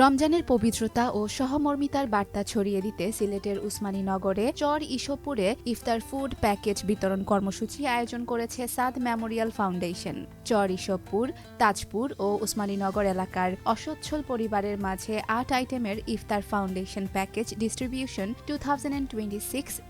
রমজানের পবিত্রতা ও সহমর্মিতার বার্তা ছড়িয়ে দিতে সিলেটের উসমানী নগরে চর ইসবপুরে ইফতার ফুড প্যাকেজ বিতরণ কর্মসূচি আয়োজন করেছে সাদ মেমোরিয়াল ফাউন্ডেশন। চর ইসবপুর তাজপুর ও উসমানীনগর এলাকার অসচ্ছল পরিবারের মাঝে আট আইটেমের ইফতার ফাউন্ডেশন প্যাকেজ ডিস্ট্রিবিউশন টু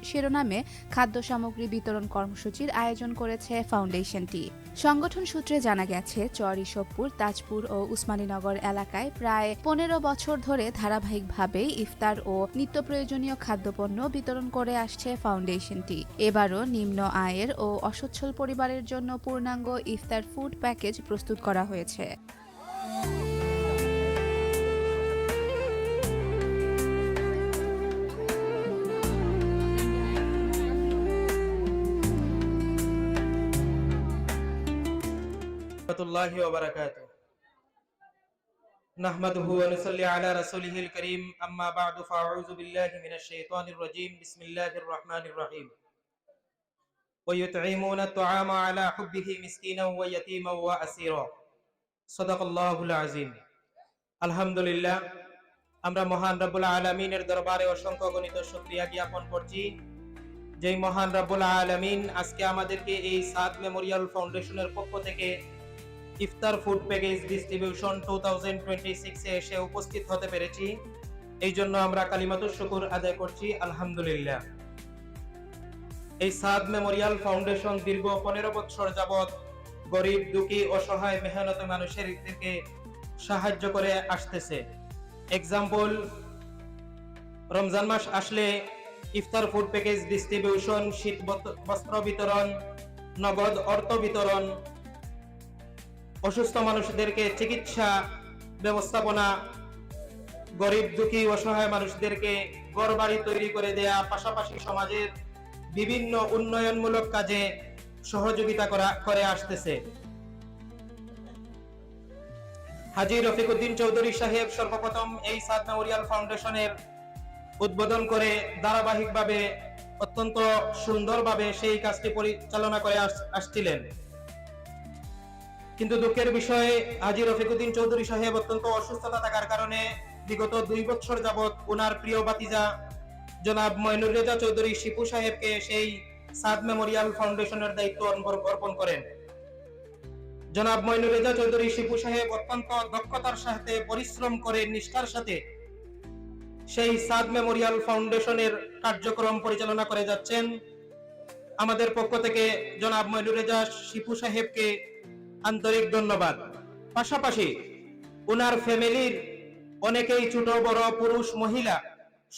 শিরোনামে খাদ্য সামগ্রী বিতরণ কর্মসূচির আয়োজন করেছে ফাউন্ডেশনটি। সংগঠন সূত্রে জানা গেছে, চর ইসবপুর, তাজপুর ও উসমানীনগর এলাকায় প্রায় পনেরো বছর ধরে ধারাবাহিকভাবেই ইফতার ও নিত্য প্রয়োজনীয় খাদ্যপণ্য বিতরণ করে আসছে ফাউন্ডেশনটি। এবারও নিম্ন আয়ের ও অসচ্ছল পরিবারের জন্য পূর্ণাঙ্গ ইফতার ফুড প্যাকেজ প্রস্তুত করা হয়েছে। ورحمة الله وبركاته نحمده ونصلي على رسوله الكريم أما بعد فأعوذ بالله من الشيطان الرجيم بسم الله الرحمن الرحيم ويطعمون الطعام على حبه مسكينا ويتيما وأسيرا صدق الله العظيم الحمد لله আমরা মহান রব্বুল আলমিনের দরবারে অসংখ্য গণিত শুক্রিয়া জ্ঞাপন করছি যেই মহান রব্বুল আলমিন আজকে আমাদেরকে এই সাদ মেমোরিয়াল ফাউন্ডেশনের পক্ষ থেকে ইফতার food package distribution two thousand এসে উপস্থিত হতে পেরেছি। এই জন্য আমরা কালিমাতুর শুকুর আদায় করছি, আলহামদুলিল্লাহ। এই সাদ মেমোরিয়াল ফাউন্ডেশন দীর্ঘ পনেরো বছর যাবৎ গরিব, দুঃখী, অসহায়, মেহনত মানুষেরকে সাহায্য করে আসতেছে। এক্সাম্পল রমজান মাস আসলে ইফতার ফুড প্যাকেজ ডিস্ট্রিবিউশন শীত বস্ত্র বিতরণ, নগদ অর্থ বিতরণ অসুস্থ মানুষদেরকে চিকিৎসা ব্যবস্থাপনা, গরিব দুঃখী অসহায় মানুষদেরকে ঘর বাড়ি তৈরি করে দেয়া, পাশাপাশি সমাজের বিভিন্ন উন্নয়নমূলক কাজে সহযোগিতা করা, করে আসতেছে। হাজি রফিকুদ্দিন চৌধুরী সাহেব সর্বপ্রথম এই সাদ মেমোরিয়াল ফাউন্ডেশনের উদ্বোধন করে ধারাবাহিকভাবে অত্যন্ত সুন্দরভাবে সেই কাজটি পরিচালনা করে আস- আসছিলেন। কিন্তু দুঃখের বিষয়ে, হাজি রফিকুদ্দিন চৌধুরী সাহেব অত্যন্ত অসুস্থতা থাকার কারণে বিগত দুই বছর যাবৎ ওনার প্রিয় বাতিজা জনাব মইনুর রেজা চৌধুরী শিপু সাহেবকে সেই সাদ মেমোরিয়াল ফাউন্ডেশনের দায়িত্ব অর্পণ- করেন। জনাব মইনুর রেজা চৌধুরী শিপু সাহেব অত্যন্ত দক্ষতার সাথে পরিশ্রম করে নিষ্ঠার সাথে সেই সাদ মেমোরিয়াল ফাউন্ডেশনের কার্যক্রম পরিচালনা করে যাচ্ছেন। আমাদের পক্ষ থেকে জনাব মইনুর রেজা শিপু সাহেবকে আন্তরিক ধন্যবাদ। পাশাপাশি উনার ফ্যামিলির অনেকেই ছোট, বড়, পুরুষ, মহিলা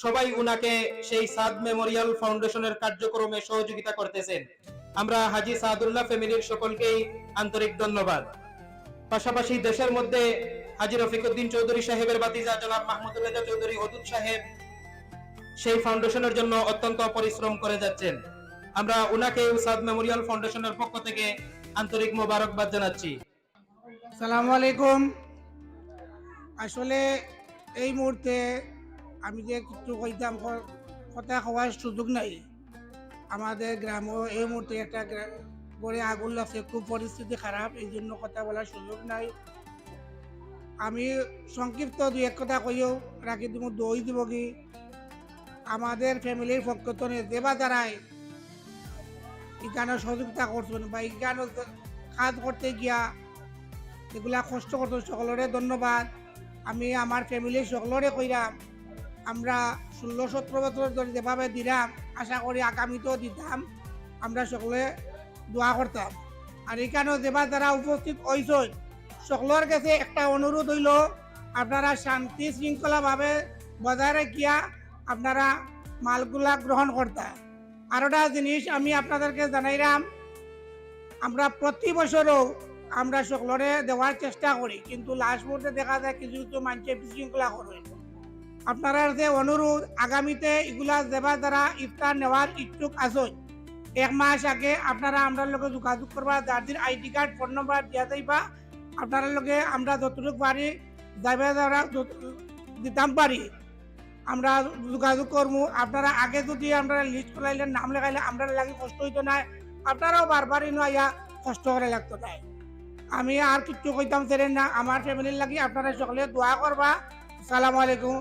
সবাই উনাকে সেই সাদ মেমোরিয়াল ফাউন্ডেশনের কার্যক্রমে সহযোগিতা করতেছেন। আমরা হাজি সাদুল্লাহ ফ্যামিলির সকলকেই আন্তরিক ধন্যবাদ। পাশাপাশি দেশের মধ্যে হাজি রফিকুদ্দিন চৌধুরী সাহেবের বাতিজা, জনাব মাহমুদুল রেজা চৌধুরী হদুদ সাহেব সেই ফাউন্ডেশনের জন্য অত্যন্ত পরিশ্রম করে যাচ্ছেন। আমরা উনাকে সাদ মেমোরিয়াল ফাউন্ডেশনের পক্ষ থেকে আন্তরিক মোবারকবাদ জানাচ্ছি। সালাম আলাইকুম। আসলে এই মুহূর্তে আমি যে কিছু কইতাম কথা হওয়ার সুযোগ নাই। আমাদের গ্রামও এই মুহূর্তে একটা গড়ে আগুন লাগছে, খুব পরিস্থিতি খারাপ, এই জন্য কথা বলার সুযোগ নাই। আমি সংক্ষিপ্ত দুই এক কথা কইও, রাখি দিব, দই দিব কি? আমাদের ফ্যামিলির পক্ষ থেকে দেবা দ্বারায় এখানে সহযোগিতা করছেন বা এখানে কাজ করতে গিয়া এগুলা কষ্ট করতো সকলরে ধন্যবাদ। আমি আমার ফ্যামিলির সকলরে কইরাম আমরা ষোলো সতেরো বছর ধরে যেভাবে দিলাম আশা করি আগামীতেও দিতাম। আমরা সকলে দোয়া করতাম আর এখানেও যেবার যারা উপস্থিত হয়েছেন সকলের কাছে একটা অনুরোধ হইল, আপনারা শান্তি শৃঙ্খলাভাবে বজায় রাখিয়া আপনারা মালগুলা গ্রহণ করতা আরোটা জিনিস আমি আপনাদেরকে জানাইলাম। আমরা প্রতি বছরও আমরা সকলরে দেওয়ার চেষ্টা করি, কিন্তু লাস্ট মুহূর্তে দেখা যায় কিছু কিছু মানুষে বিশৃঙ্খলা করে আপনারা যে অনুরোধ, আগামীতে এগুলা দেবার দ্বারা ইফতার নেওয়ার ইচ্ছুক আছেন, এক মাস আগে আপনারা আমরা লগে যোগাযোগ করবা যাদের আইডি কার্ড, ফোন নম্বর দিয়া যাইবা, আপনারা লগে আমরা যতটুকু পারি যাইবা দ্বারা দিতাম পারি। আমরা যোগাযোগ করবো আপনারা আগে যদি আপনারা লিস্ট করাইলে নাম লেখাইলে আমরা লাগে কষ্ট হইতো না আপনারাও বারবার ইনো আইয়া কষ্ট করে লাগতো নাই আমি আর কিচ্ছু কইতাম চাই না আমার ফ্যামিলির লাগি আপনারা সকলে দোয়া করবা সালাম আলাইকুম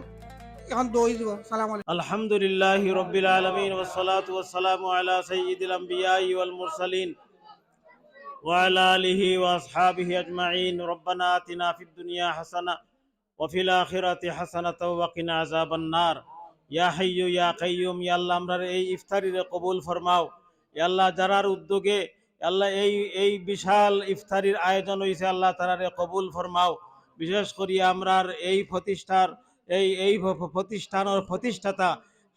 এখন দই দিব সালাম আলাইকুম الحمد لله رب العالمين والصلاة والسلام على سيد الأنبياء والمرسلين وعلى آله وأصحابه أجمعين ربنا آتنا في الدنيا حسنة وفي الآخرة حسنة وقنا عذاب النار يا حي يا قيوم يا الله আমরার এই ইফতারিরে কবুল ফরমাও ইয়া আল্লাহ যারার উদ্যোগে ইয়া আল্লাহ এই এই বিশাল ইফতারির আয়োজন হয়েছে আল্লাহ তারারে কবুল ফরমাও বিশেষ করি আমরার এই প্রতিষ্ঠার এই এই প- প- প্রতিষ্ঠানের প্রতিষ্ঠাতা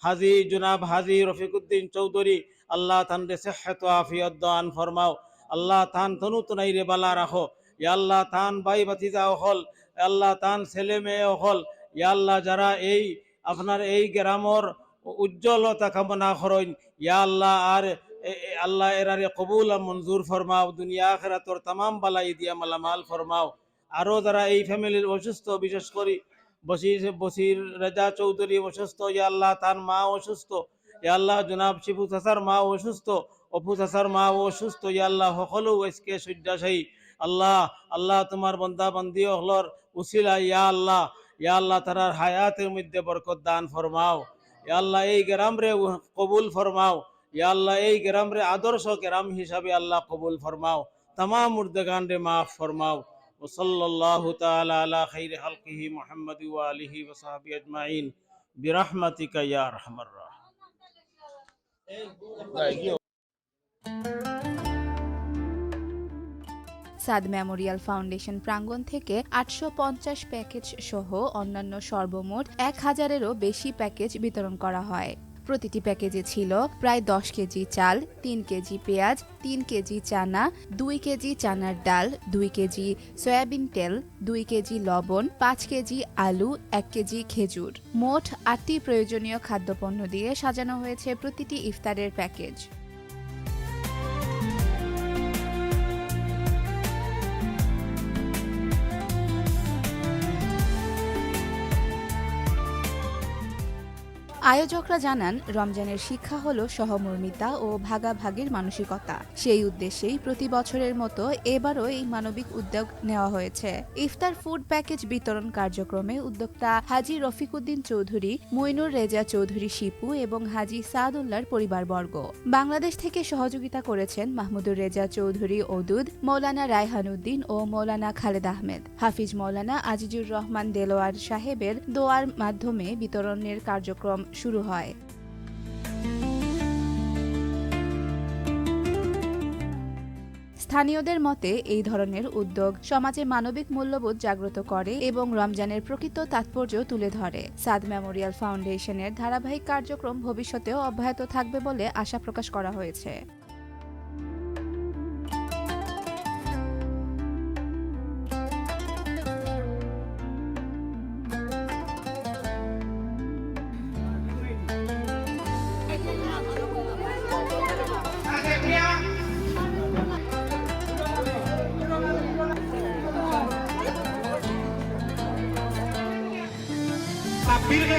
হাজি জনাব হাজি রফিকুদ্দিন চৌধুরী আল্লাহ তান রে সেহত আফিয়ত দান ফরমাও আল্লাহ তান তনু তনাই রে বালা রাখো ইয়া আল্লাহ তান ভাই বাতিজা হল আল্লাহ তান ছেলে মেয়ে হল ইয়া আল্লাহ যারা এই আপনার এই গ্রামর উজ্জ্বলতা কামনা করেন ইয়া আল্লাহ আর আল্লাহ এরারে কবুল মঞ্জুর ফরমাও, দুনিয়া আখেরাতর তামাম বালাই দিয়া মালামাল ফরমাও। আরও যারা এই ফ্যামিলির অসুস্থ, বিশেষ করে বসির বসির রেজা চৌধুরী অসুস্থ ইয়া আল্লাহ তার মা অসুস্থ ইয়া আল্লাহ জনাব শিবু চাচার মা অসুস্থ, অপু চাচার মা অসুস্থ ইয়া আল্লাহ সকলো এসকে শয্যাশায়ী আল্লাহ আল্লাহ তোমার বন্দা বন্দি হলর উসিলা ইয়া আল্লাহ ইয়া আল্লাহ তারার হায়াতের মধ্যে বরকত দান ফরমাও ইয়া আল্লাহ এই গ্রাম রে কবুল ফরমাও ইয়া আল্লাহ এই গ্রাম রে আদর্শ গ্রাম হিসাবে আল্লাহ কবুল ফরমাও তামাম মুর্দগান রে মাফ ফরমাও وصلى الله تعالى على خير خلقه محمد وآله وصحبه أجمعين برحمتك يا أرحم الراحمين সাদ মেমোরিয়াল ফাউন্ডেশন প্রাঙ্গণ থেকে আটশো পঞ্চাশ প্যাকেজ সহ অন্যান্য সর্বমোট এক হাজারেরও বেশি প্যাকেজ বিতরণ করা হয়। প্রতিটি প্যাকেজে ছিল প্রায় দশ কেজি চাল, তিন কেজি পেঁয়াজ, তিন কেজি চানা, দুই কেজি চানার ডাল, দুই কেজি সয়াবিন তেল, দুই কেজি লবণ, পাঁচ কেজি আলু, এক কেজি খেজুর। মোট আটটি প্রয়োজনীয় খাদ্যপণ্য দিয়ে সাজানো হয়েছে প্রতিটি ইফতারের প্যাকেজ। আয়োজকরা জানান, রমজানের শিক্ষা হলো সহমর্মিতা ও ভাগাভাগির মানসিকতা। সেই উদ্দেশ্যেই প্রতি বছরের মতো এবারও এই মানবিক উদ্যোগ নেওয়া হয়েছে। ইফতার ফুড প্যাকেজ বিতরণ কার্যক্রমে উদ্যোক্তা হাজি রফিকুদ্দিন চৌধুরী, মইনুর রেজা চৌধুরী শিপু এবং হাজি সাদুল্লাহর পরিবারবর্গ। বাংলাদেশ থেকে সহযোগিতা করেছেন মাহমুদুর রেজা চৌধুরী ওদুদ, মৌলানা রায়হানুদ্দিন ও মৌলানা খালেদ আহমেদ। হাফিজ মৌলানা আজিজুর রহমান দেলোয়ার সাহেবের দোয়ার মাধ্যমে বিতরণের কার্যক্রম শুরু হয়। স্থানীয়দের মতে, এই ধরনের উদ্যোগ সমাজে মানবিক মূল্যবোধ জাগ্রত করে এবং রমজানের প্রকৃত তাৎপর্য তুলে ধরে। সাদ মেমোরিয়াল ফাউন্ডেশনের ধারাবাহিক কার্যক্রম ভবিষ্যতেও অব্যাহত থাকবে বলে আশা প্রকাশ করা হয়েছে। সাব্বির কে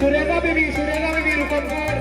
Surya Gabi, Surya Gabi, Rupan